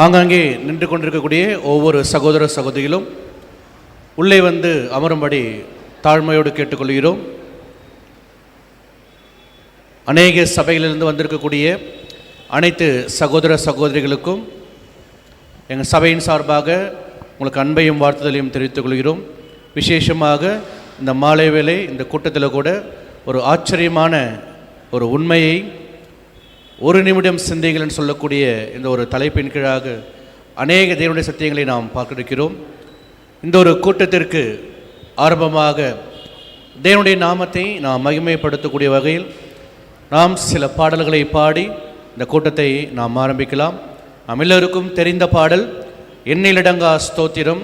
ஆங்காங்கே நின்று கொண்டிருக்கக்கூடிய ஒவ்வொரு சகோதர சகோதரிகளும் உள்ளே வந்து அமரும்படி தாழ்மையோடு கேட்டுக்கொள்கிறோம். அநேக சபைகளிலிருந்து வந்திருக்கக்கூடிய அனைத்து சகோதர சகோதரிகளுக்கும் எங்கள் சபையின் சார்பாக உங்களுக்கு அன்பையும் வாழ்த்துதலையும் தெரிவித்துக் கொள்கிறோம். விசேஷமாக இந்த மாலை வேலை இந்த கூட்டத்தில் கூட ஒரு ஆச்சரியமான ஒரு உண்மையை ஒரு நிமிடம் சிந்தைகள்னு சொல்லக்கூடிய இந்த ஒரு தலைப்பின் கீழாக அநேக தேவனுடைய சத்தியங்களை நாம் பார்க்கிருக்கிறோம் இந்த ஒரு கூட்டத்திற்கு ஆரம்பமாக தேவனுடைய நாமத்தை நாம் மகிமைப்படுத்தக்கூடிய வகையில் நாம் சில பாடல்களை பாடி இந்த கூட்டத்தை நாம் ஆரம்பிக்கலாம். நாம் எல்லோருக்கும் தெரிந்த பாடல் எண்ணிலடங்கா ஸ்தோத்திரம்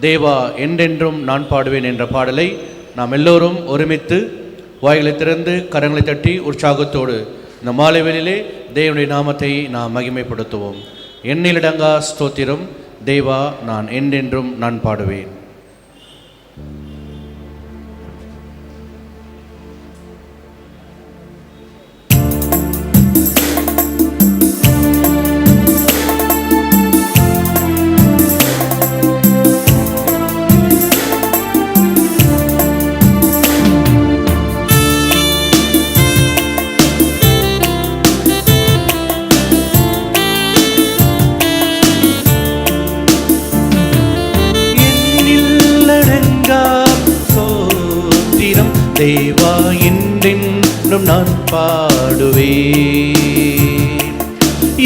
தேவா என்றென்றும் நான் பாடுவேன் என்ற பாடலை நாம் எல்லோரும் ஒருமித்து வாய்களை திறந்து கரங்களை தட்டி உற்சாகத்தோடு இந்த மாலை வேளையிலே தேவனுடைய நாமத்தை நாம் மகிமைப்படுத்துவோம். எண்ணிலடங்கா ஸ்தோத்திரம். தேவா நான் என்றென்றும் நான் பாடுவேன்.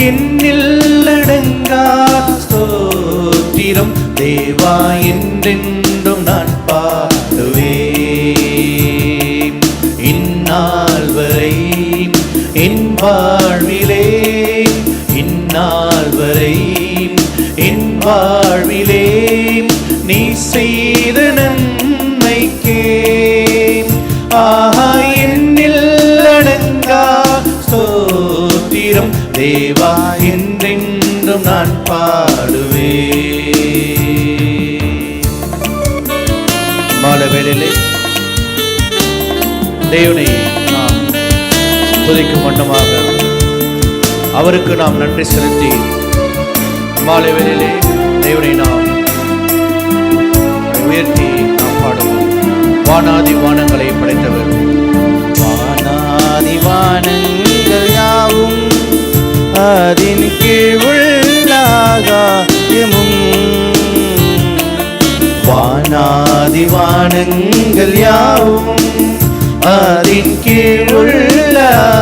என்னில் எண்ணில்லடங்கா ஸ்தோத்திரம். தேவா என்றென்றும் நான் பாடுவேன் அவருக்கு நாம் நன்றி செலுத்தி மாலை வேலையிலே தேவனை நாம் உயர்த்தி நாம் பாடுவோம். வானாதி வானங்களை படைத்தவர். வானாதி வானங்கள் யாவும் அதின் கீழ் உள்ளாகாயமும் வானாதி வானங்கள் யாவும் அதின் கீழ் உள்ளாகாயமும்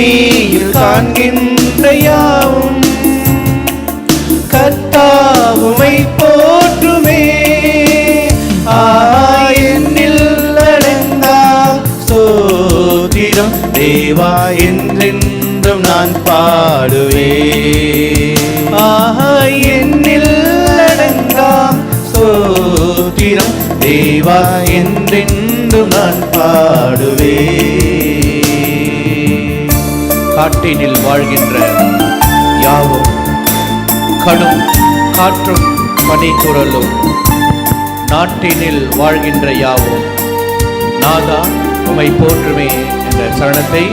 பூமியில் காண்கின்ற யாவும் கர்த்தாவுமை போற்றுமே. ஆயில் அடங்கா சோதிடம் தேவா என்றென்றும் நான் பாடுவே. ஆயனில் அடங்கா சோதிடம் தேவா என்றென்றும் நான் பாடுவே. காட்டினில் வாழ்கின்ற யாவும் கடும் காற்றும் பனித்துறலும் நாட்டினில் வாழ்கின்ற யாவும் நாதா உமை போற்றுமே என்ற சரணத்தை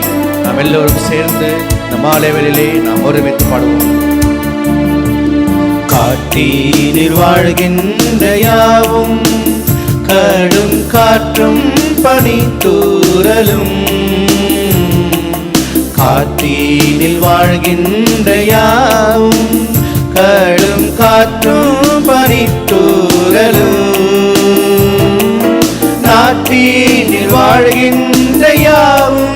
நாம் எல்லோரும் சேர்ந்து இந்த மாலைவெளியிலே நாம் ஒருமித்து பாடுவோம். காட்டினில் வாழ்கின்ற யாவும் கடும் காற்றும் பனித்தூரலும் காற்றீனில் வாழ்கின்ற யாவும் கடும் காற்றும் பனித்தூரலும் நாட்டீனில் வாழ்கின்ற யாவும்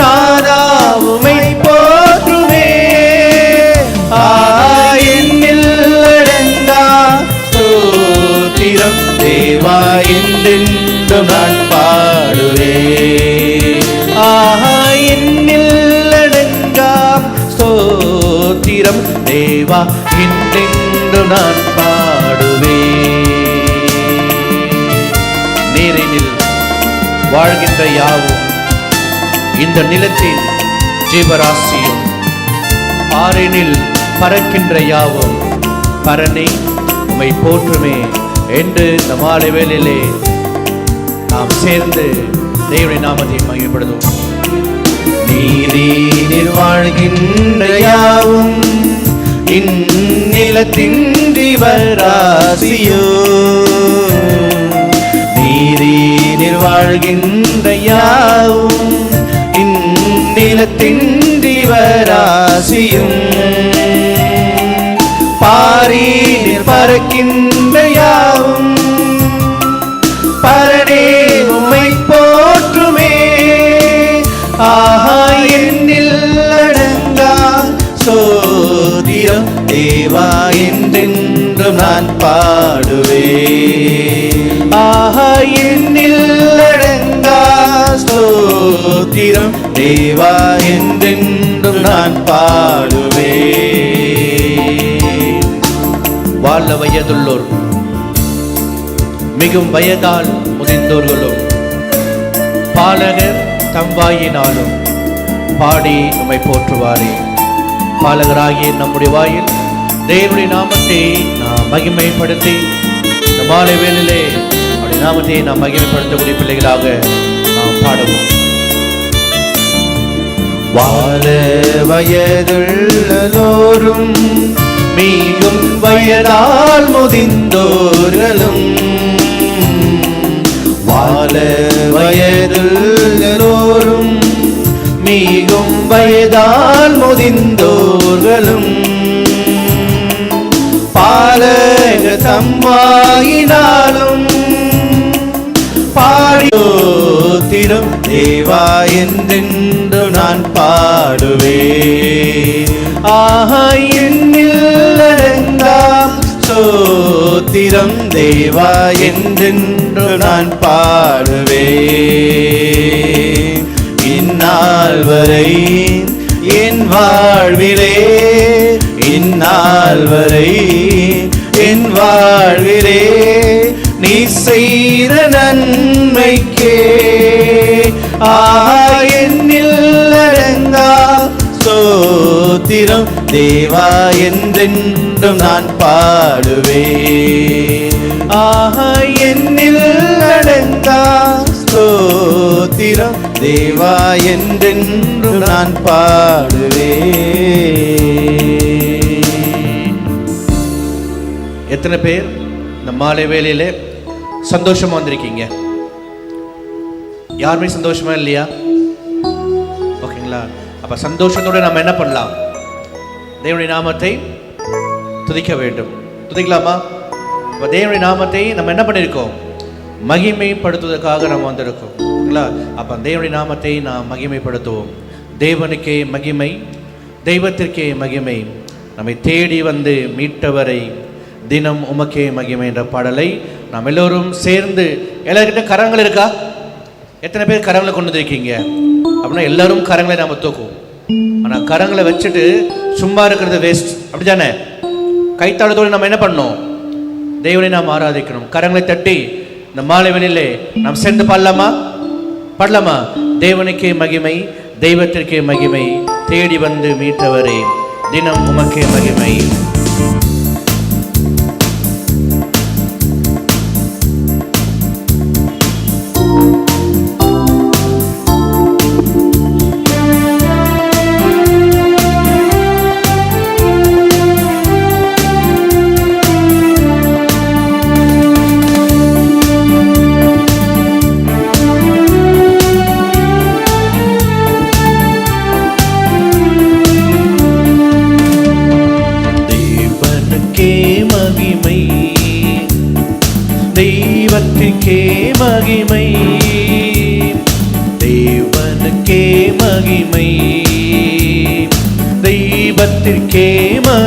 நாதாவுமை போற்றுமே. ஆயனில் அடங்கா ஸ்தோத்திரம் தேவா என்றென்றும் நான் ஸ்தோத்திரம் தேவா என்றென்றும் நான் பாடுவே நீரினில் வாழ்கின்ற யாவும் இந்த நிலத்தின் ஜீவராசியும். ஆறினில் பறக்கின்ற யாவும் பரணி உமை போற்றுமே என்று இந்த மாலை வேலையிலே நாம் சேர்ந்து தேவனை நாமத்தை மகிமைப்படுத்துவோம். நீ நீரீனில் வாழ்கின்ற யாவும் இந்நிலத்தின் ஜீவராசியோ நீரீனில் வாழ்கின்ற யாவும் இந்நிலத்தின் ஜீவராசியும் பாரீனில் பறக்கின்ற நான் பாடுவே ஆஹா என்னில் அடங்கா சோதிரம் தேவா என்றென்றும் நான் பாடுவே வாழ வயதுள்ளோர் மிகும் வயதால் முதிர்ந்தோர்களும் பாலகர் தம்பாயினாலும் பாடி நம்மை போற்றுவாரே. பாலகராகிய நம்முடைய வாயில் தேவனுடைய நாமத்தை நாம் மகிமைப்படுத்தி இந்த மாலை வேலிலே அப்படி நாமத்தை நாம் மகிமைப்படுத்தக்கூடிய பிள்ளைகளாக நாம் பாடுவோம். வாழ வயதுள்ளதோறும் மீண்டும் வயதால் முதிர்ந்தோர்களும் வாழ வயதுள்ளதோறும் மீகும் வயதால் முதிந்தோர்களும் தம்மாயினாலும் பாடியோத்திரம் தேவா என்றென்று நான் பாடுவே ஆஹா என்னில் சோத்திரம் தேவா என்றென்று நான் பாடுவே இந்நாள் வரை என் வாழ்விலே இந்நாள் வரை என் வாழ்விலே நீ செய்த நன்மைக்கே. ஆஹா என்னில் அடங்கா சோத்திரம் தேவா என்றென்றும் நான் பாடுவே ஆஹா என்னில் அடங்கா சோத்திரம் தேவா என்றென்றும் நான் பாடுவே எத்தனை பேர்? இந்த மாலை வேலையில் சந்தோஷமாக வந்திருக்கீங்க. யாருமே சந்தோஷமா இல்லையா? ஓகேங்களா? அப்போ சந்தோஷத்தோட நம்ம என்ன பண்ணலாம்? தேவனுடைய நாமத்தை துதிக்க வேண்டும். துதிக்கலாமா? இப்போ தேவனுடைய நாமத்தை நம்ம என்ன பண்ணியிருக்கோம் மகிமைப்படுத்துவதற்காக நம்ம வந்திருக்கோம். ஓகேங்களா? அப்போ தேவனுடைய நாமத்தை நாம் மகிமைப்படுத்துவோம். தேவனுக்கே மகிமை தெய்வத்திற்கே மகிமை. நம்மை தேடி வந்து மீட்டவரை தினம் உமக்கே மகிமை என்ற பாடலை நாம் எல்லோரும் சேர்ந்து எல்லாருக்கிட்ட கரங்கள் இருக்கா? எத்தனை பேர் கரங்களை கொண்டு வந்திருக்கீங்க? அப்படின்னா எல்லாரும் கரங்களை நாம் தூக்குவோம். ஆனால் கரங்களை வச்சுட்டு சும்மா இருக்கிறது வேஸ்ட் அப்படிதானே கைத்தாளத்தோடு நம்ம என்ன பண்ணோம் தெய்வனை நாம் ஆராதிக்கணும். கரங்களை தட்டி இந்த மாலை வெளியிலே நாம் சேர்ந்து பாடலாமா? பாடலாமா? தேவனுக்கே மகிமை தெய்வத்திற்கே மகிமை தேடி வந்து மீட்டவரே. தினம் உமக்கே மகிமை.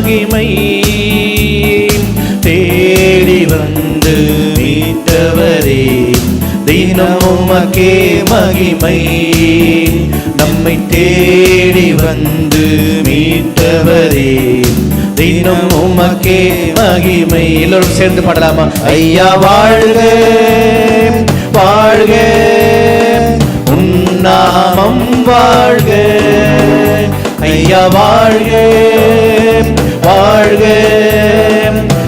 மகிமை தேடி வந்து மீட்டவரே தினம் உமக்கே மகிமை. நம்மை தேடி வந்து மீட்டவரே தினம் உமக்கே மகிமை. எல்லோரும் சேர்ந்து பாடலாமா? ஐயா வாழ்க வாழ்க. உன்னாமம் வாழ்க. ஐயா வாழ்க. வாழ்க.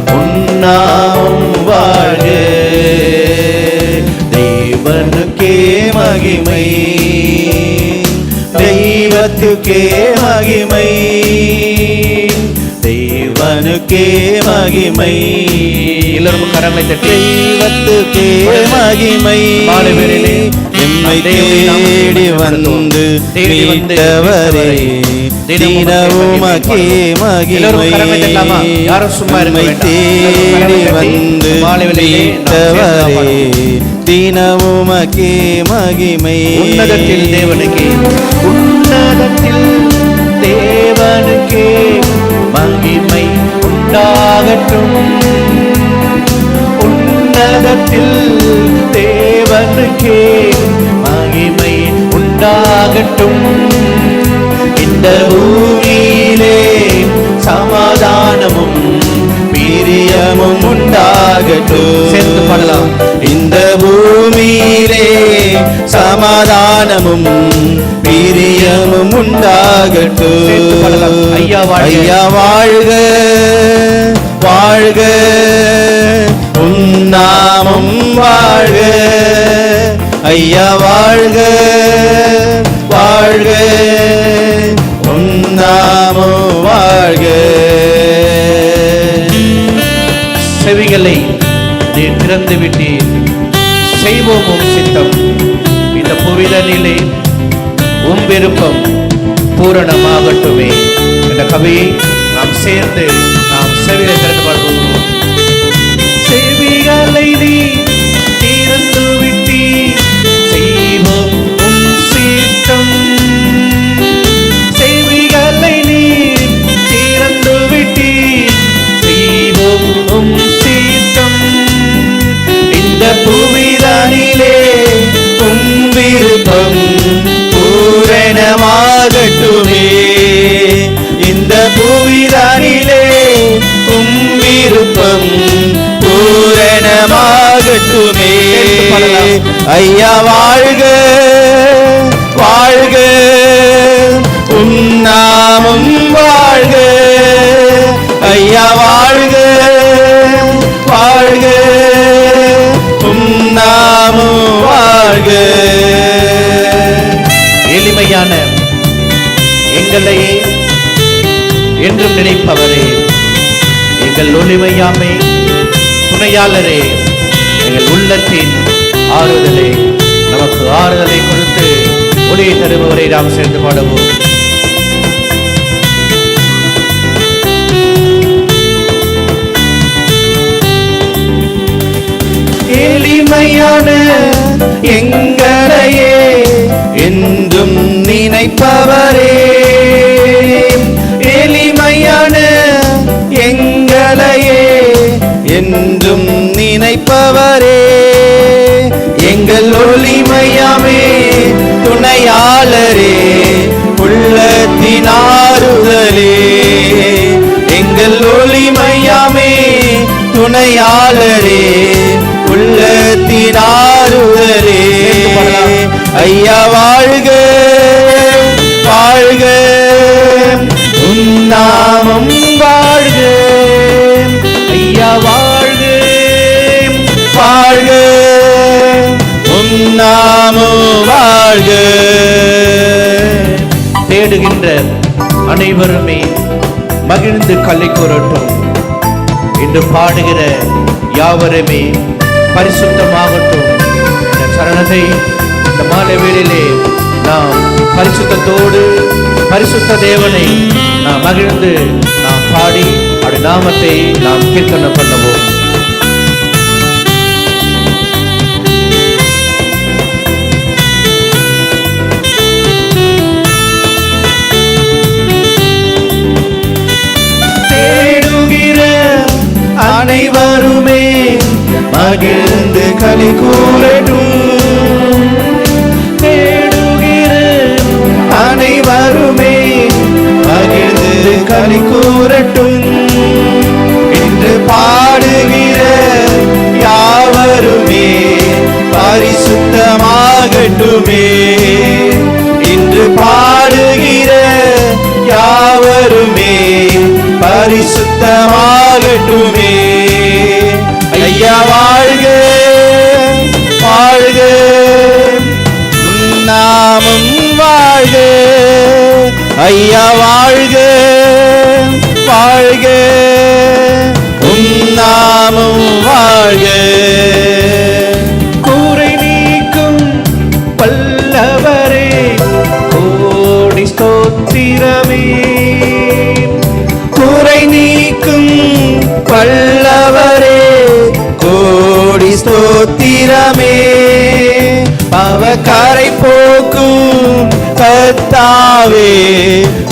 உன்னாமம் வாழ்க. தேவனுக்கே மகிமை. தெய்வ தெய்வத்துக்கே மகிமை. தேவனுக்கே மகிமை. எல்லோரும் கரங்களை தட்டி. தெய்வத்துக்கே மகிமை. மாலை வேளையிலே எம்மை தேடி. வந்து தேடி வந்து தினவுமக்கே மகிமை? யாரும் சும்மா. தேடி வந்து மீட்டவரே. தினவுமக்கே மகிமை. உன்னதத்தில் தேவனுக்கே. உன்னதத்தில் தேவனுக்கே. மகிமை உண்டாகட்டும். உன்னதத்தில் தேவனுக்கே. மகிமை உண்டாகட்டும். இந்த பூமியிலே சமாதானமும் பிரியமும் உண்டாகட்டும் சேர்ந்து பாடலாம். இந்த பூமியிலே சமாதானமும் பிரியமும் உண்டாகட்டும். ஐயா. ஐயா வாழ்க வாழ்க உன்னாமம் வாழ்க ஐயா வாழ்க வாழ்க உன்னாமம் வாழ்க. செவிகளை நீ திறந்து விட்டீர். செய்வோம் உம் சித்தம். இந்த புவிதனிலே உம் விருப்பம் பூரணமாகட்டுமே. என்ற கவியை நாம் சேர்ந்து நாம் செவிகளை திறந்து பார்ப்போம் செவிகளை நீ ஐயா வாழ்க வாழ்க. உன்னாமும் வாழ்க. ஐயா வாழ்க வாழ்க. உன்னாமும் வாழ்க. எளிமையான எங்களையே என்றும் நினைப்பவரே எங்கள் ஒளிமையாமை துணையாளரே எங்கள் உள்ளத்தின் ஆறுதலை நமக்கு ஆறுதலை கொடுத்து ஒளியை தருபவரை நாம் சேர்ந்து பாடுவோம். எளிமையான எங்களையே என்றும் நினைப்பவரே. எளிமையான எங்களையே என்றும் நினைப்பவரே. ஒளிமையாமே துணையாளரே உள்ளத்தின் ஆறுதலே எங்கள் ஒளிமையாமே துணையாளரே உள்ளத்தின் ஆறுதலே. ஐயா வாழ்க நாமோ வாழ்க. தேடுகின்ற அனைவருமே மகிழ்ந்து கல்லை கூறட்டும் இன்று பாடுகிற யாவருமே பரிசுத்தமாகட்டும். இந்த சரணத்தை இந்த மாலை வேளையிலே நாம் பரிசுத்தத்தோடு பரிசுத்த தேவனை நாம் மகிழ்ந்து நாம் பாடி அவருடைய நாமத்தை நாம் கீர்த்தனை பண்ணுவோம்.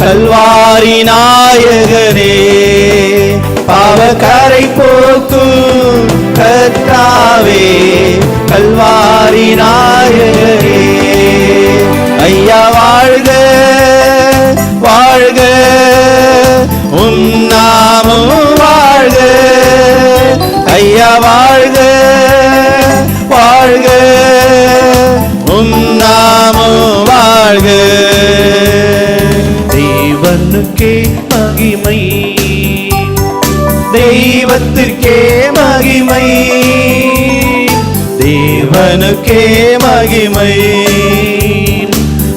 கல்வாரி நாயகனே பாவக்கரை போக்கும் கத்தாவே கல்வாரி நாயகனே. ஐயா வாழ்க வாழ்க தேவனுக்கே மகிமை. தெய்வத்திற்கே மகிமை. தேவனுக்கே மகிமை.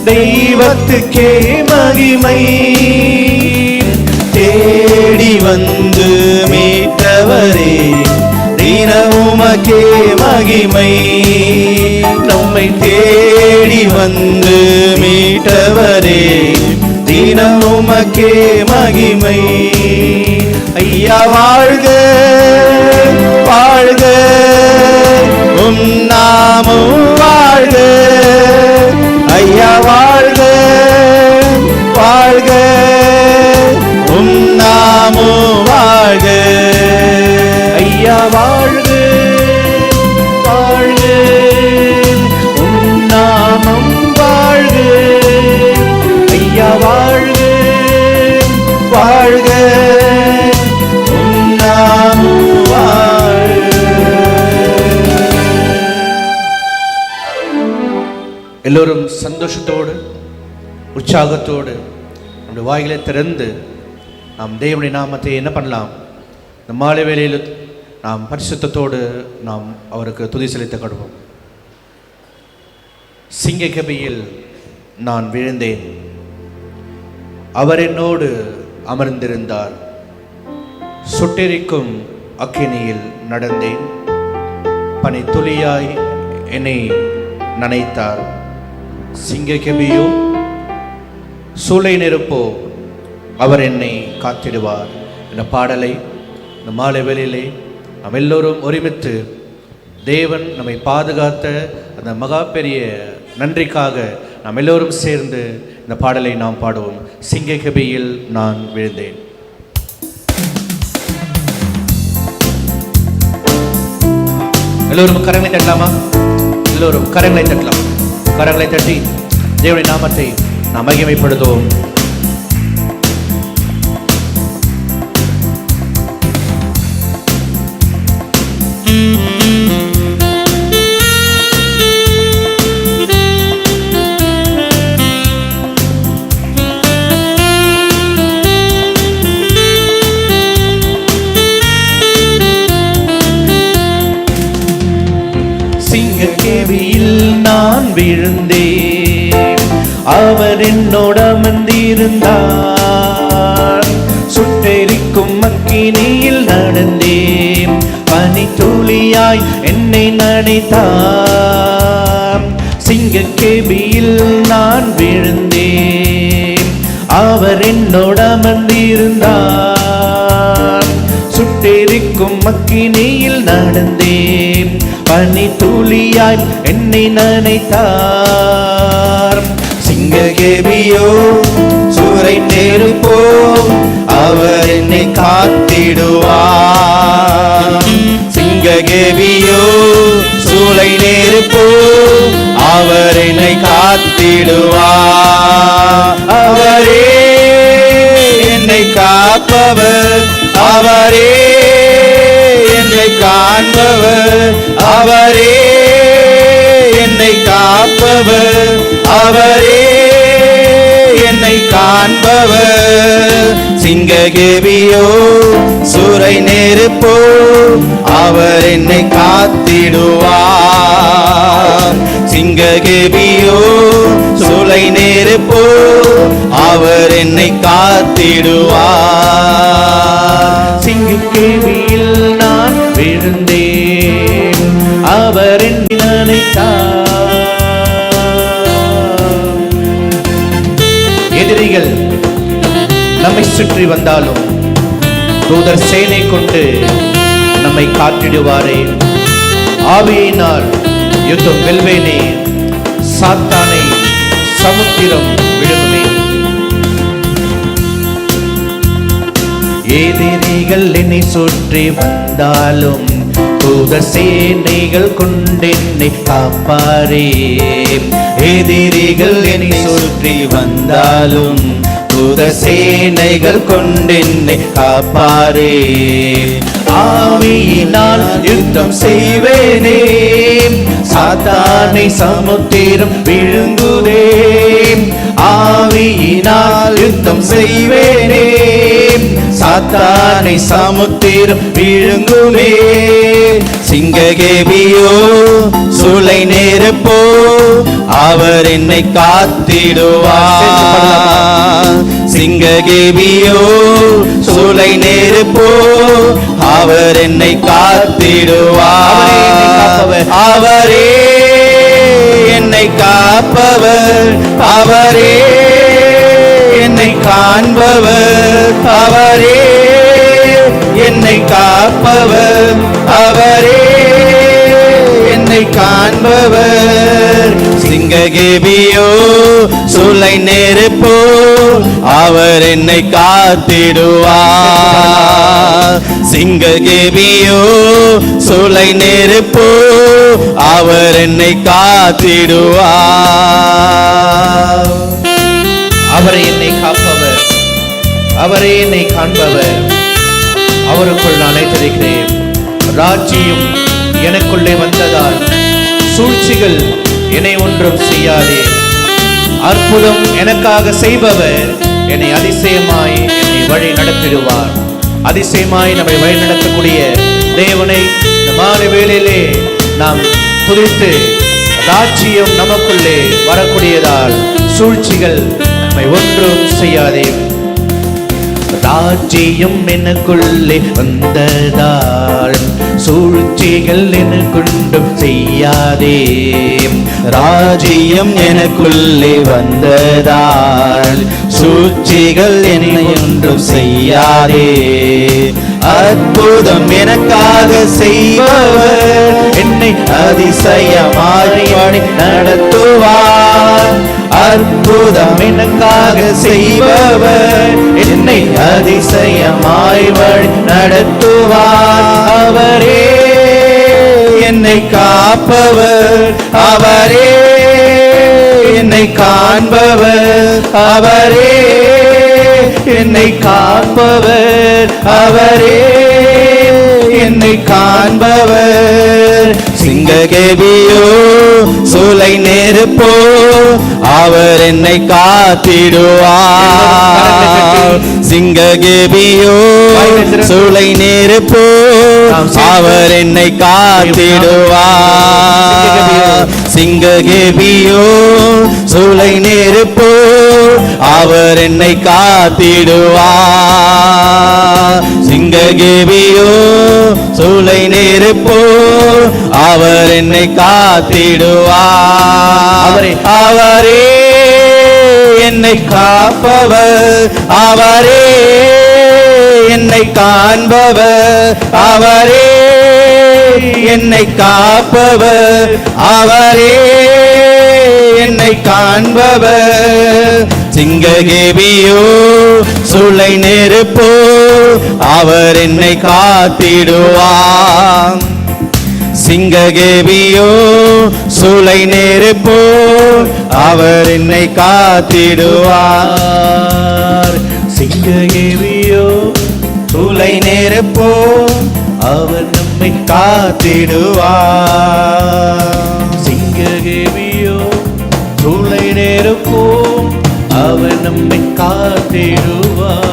தெய்வத்துக்கே மகிமை. தேடி வந்து மீட்டவரே தினமுமக்கே மகிமை. நம்மை தேடி வந்து மீட்டவரே தினமுமக்கே மகிமை. ஐயா வாழ்க வாழ்க. உம் நாமும் வாழ்க. எல்லோரும் சந்தோஷத்தோடு உற்சாகத்தோடு நம்முடைய வாயிலை திறந்து நாம் தேவனுடைய நாமத்தை என்ன பண்ணலாம்? இந்த மாலை வேளையில் நாம் பரிசுத்தத்தோடு நாம் அவருக்கு துதி செலுத்த கடுவோம் சிங்கக்கபியில் நான் விழுந்தேன். அவர் என்னோடு அமர்ந்திருந்தார். சுட்டெரிக்கும் அக்கினியில் நடந்தேன். பனி துளியாய் என்னை நனைத்தார். சிங்கக்கெபியோ சூளை நெருப்போ அவர் என்னை காத்திடுவார். என்ற பாடலை இந்த மாலை வேளையிலே நாம் எல்லோரும் ஒருமித்து தேவன் நம்மை பாதுகாத்த அந்த மகா பெரிய நன்றிக்காக நாம் எல்லோரும் சேர்ந்து இந்த பாடலை நாம் பாடுவோம். சிங்கக்கெபியில் நான் விழுந்தேன். எல்லோரும் கரங்களை தட்டலாமா? எல்லோரும் கரங்களை தட்டலாம். கரங்களை தட்டி தேவனுடைய நாமத்தை நாம் மகிமைப்படுத்துவோம். சிங்கக்கேவியில் நான் விழுந்தேன். அவர் என்னோட அமர்ந்திருந்தார். சுட்டெரிக்கும் மக்கினியில் நடந்தேன். பனி துளியாய் என்னை நனைத்தார். சிங்கக்கேபியில் நான் விழுந்தேன். அவர் என்னோட அமர்ந்திருந்தார். சுட்டெரிக்கும் மக்கினியில் நடந்தேன். பனி துளியாய் என்னை நனைத்தார். சிங்ககேபியோ சூறை நெருப்போ அவர் என்னை காத்திடுவார். சிங்ககேபியோ சூளை நெருப்போ அவர் என்னை காத்திடுவார். அவரே என்னை காப்பவர். அவரே என்னை காண்பவர். அவரே என்னை காப்பவர். அவரே என்னை காண்பவர். சிங்ககேவியோ சுரை நெருப்போ அவர் என்னை காத்திடுவார். சிங்ககேபியோ சுலை நேருப்போ அவர் என்னை காத்திடுவார். சிங்ககேபியில் நான் விழுந்தேன் அவர் என்னை நினைத்தார் எதிரிகள் நம்மை சுற்றி வந்தாலும் தூதர் சேனை கொண்டு நம்மை காத்திடுவாரே. ஆவியினால் யுத்தம் வெல்வேனே. சாத்தானை சமுத்திரம் விழுங்குமே. எதிரிகள் என்னை சுற்றி வந்தாலும் தூத சேனைகள் கொண்டென்னை காப்பாரே. எதிரிகள் என்னை சுற்றி வந்தாலும் தூத சேனைகள் கொண்டென்னை காப்பாரே. ஆவியினால் யுத்தம் செய்வேனே. சாத்தானை சமுத்திரம் விழுங்குதே. ஆவியினால் யுத்தம் செய்வேனே. சாத்தானை சமுத்திரம் விழுங்குமே. சிங்ககேபியோ சுளை நேரப்போ அவர் என்னை காத்திடுவார். சிங்ககேபியோ சூளை நெருப்போ அவர் என்னை காத்திடுவார் அவரே என்னை காப்பவர். அவரே என்னை காண்பவர். அவரே என்னை காப்பவர். அவரே என்னை காண்பவர். சிங்ககேபியோ சூளை நெருப்போ அவர் என்னை காத்திடுவார் சிங்ககேபியோ சூளை நெருப்போ அவர் என்னை காத்திடுவார் அவரை என்னை காப்பவர் அவரே என்னை காண்பவர். அவருக்குள் நான் அழைத்திருக்கிறேன். ராஜ்யம் எனக்குள்ளே வந்ததால் சூழ்ச்சிகள் என்னை ஒன்றும் செய்யாதே. அற்புதம் எனக்காக செய்பவர் என்னை அதிசயமாய் என்னை வழி நடத்திடுவார். அதிசயமாய் நம்மை வழி நடத்தக்கூடிய தேவனை இந்த மாலை வேளையிலே நாம் துதித்து ராஜ்யம் நமக்குள்ளே வரக்கூடியதால் சூழ்ச்சிகள் நம்மை ஒன்றும் செய்யாதே. ராஜ்யம் எனக்குள்ளே வந்ததால் சூழ்ச்சிகள் எனக்குண்டும் செய்யாதே. ராஜ்யம் எனக்குள்ளே வந்ததால் சூழ்ச்சிகள் என்னை ஒன்றும் செய்யாதே. அற்புதம் எனக்காக செய்பவர். என்னை அதிசயமாறி நடத்துவார். அற்புதம் எனக்காக செய்பவர். என்னை அதிசயமாய் வழி நடத்துவார். அவரே என்னை காப்பவர். அவரே என்னை காண்பவர். அவரே என்னை காப்பவர் அவரே. என்னை காண்பவர். சிங்ககேபியோ சூளை நெருப்போ அவர் என்னை காத்திடுவார் சிங்ககேபியோ சூளை நெருப்போ அவர் என்னை காத்திடுவார் சிங்ககேபியோ சூளை நெருப்போ அவர் என்னை காத்திடுவார் சிங்ககேபியோ சூளை நெருப்போ அவர் என்னை காத்திடுவார் அவரே. என்னை காப்பவர். அவரே காண்பவர் அவரே. என்னை காப்பவர் அவரே. என்னை காண்பவர் சிங்ககேபியோ சுளை நெருப்போ அவர் என்னை காத்திடுவார் சிங்ககேபியோ சுளை நெருப்போ அவர் என்னை காத்திடுவார். சிங்ககேவி சூளை நேரப்போ அவர் நம்மை காத்திடுவார். சிங்ககேவியோ சூளை நேரப்போ அவர் நம்மை காத்திடுவார்.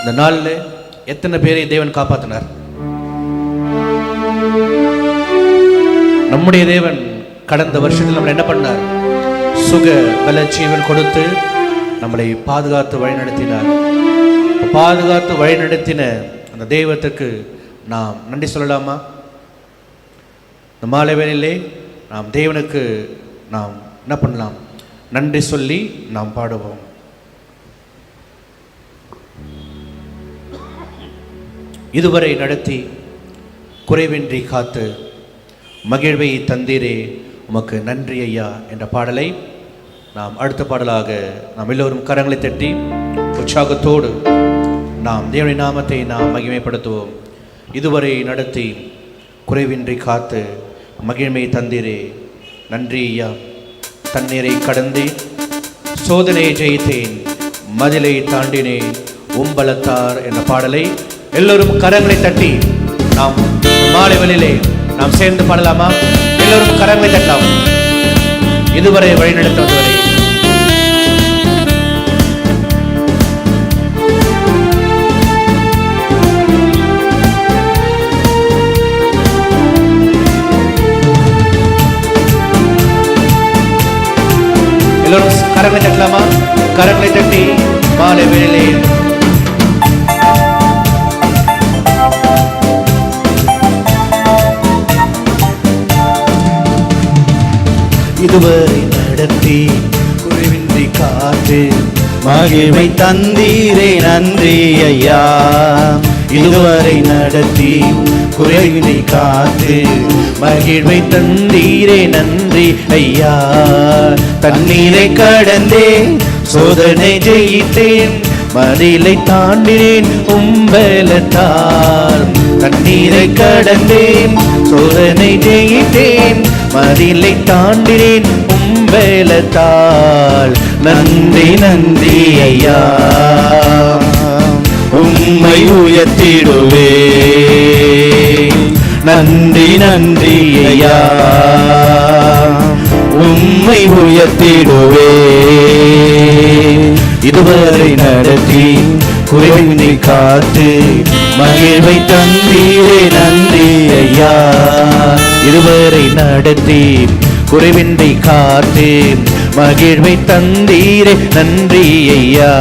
இந்த நாள்ல எத்தனை பேரை தேவன் காப்பாத்தினார்? நம்முடைய தேவன் கடந்த வருஷத்தில் நம்மளை என்ன பண்ணார்? சுக பல ஜீவன் கொடுத்து நம்மளை பாதுகாத்து வழிநடத்தினார். பாதுகாத்து வழிநடத்தின அந்த தெய்வத்துக்கு நாம் நன்றி சொல்லலாமா? இந்த மாலை வேலையிலே நாம் தேவனுக்கு நாம் என்ன பண்ணலாம்? நன்றி சொல்லி நாம் பாடுவோம். இதுவரை நடத்தி குறைவின்றி காத்து மகிழ்வை தந்தீரே. உமக்கு நன்றி ஐயா என்ற பாடலை நாம் அடுத்த பாடலாக நாம் எல்லோரும் கரங்களை தட்டி உற்சாகத்தோடு நாம் தேவனுடைய நாமத்தை நாம் மகிமைப்படுத்துவோம். இதுவரை நடத்தி குறைவின்றி காத்து மகிழ்மை தந்திரே. நன்றி ஐயா. தண்ணீரை கடந்தேன் சோதனையை ஜெயித்தேன். மதிலை தாண்டினேன். உம்பலத்தார் என்ற பாடலை எல்லோரும் கரங்களை தட்டி நாம் மாலை நாம் சேர்ந்து பாடலாமா? எல்லோரும் கரங்களை தட்டலாம். இதுவரை வழிநடத்த கரங்களை தட்டலாமா? கரங்களை தட்டி மாலை வேலை இதுவரை நடத்தி குறைவின்றி காத்து மகிழ்வை தந்தீரே நன்றி ஐயா. இதுவரை நடத்தி குறைவினை காத்து மகிழ்வை தந்தீரே நன்றி ஐயா. தண்ணீரை கடந்தேன் சோதனை ஜெயித்தேன் மதிலை தாண்டினேன் உம்பலத்தால் தண்ணீரை கடந்தேன் சோதனை ஜெயித்தேன் மதிலை தாண்டினேன் உம்பலத்தால் நன்றி நன்றி ஐயா. உம்மை உயர்த்திடுவே நன்றி நன்றி ஐயா. உம்மை உயர்த்திடுவே இதுவரை நடத்தி குறைவினை காத்து மகிழ்வை தந்தீரே நன்றி ஐயா. இதுவரை நடத்தி குறைவின்றி காத்து மகிழ்வை தந்தீரே நன்றி ஐயா.